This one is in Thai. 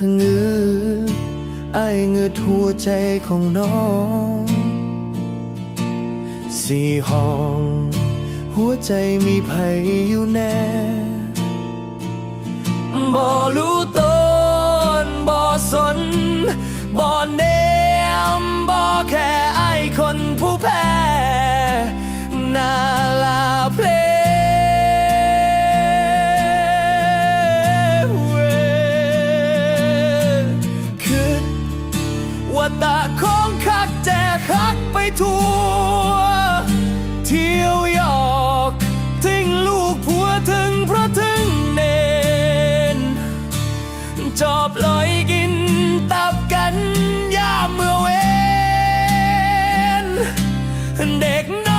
เงือไอเงือหัวใจของน้องสี่ห้อง หัวใจมีไผอยู่แน่บ่รู้ต้นบ่สนบ่เนมบ่แค ว่าตาของคักแจกคักไปทั่ว เที่ยวยอกทิ้งลูกผัวถึงพระถึงเนน จอบลอยกินตับกันยามเมื่อเวนเด็กน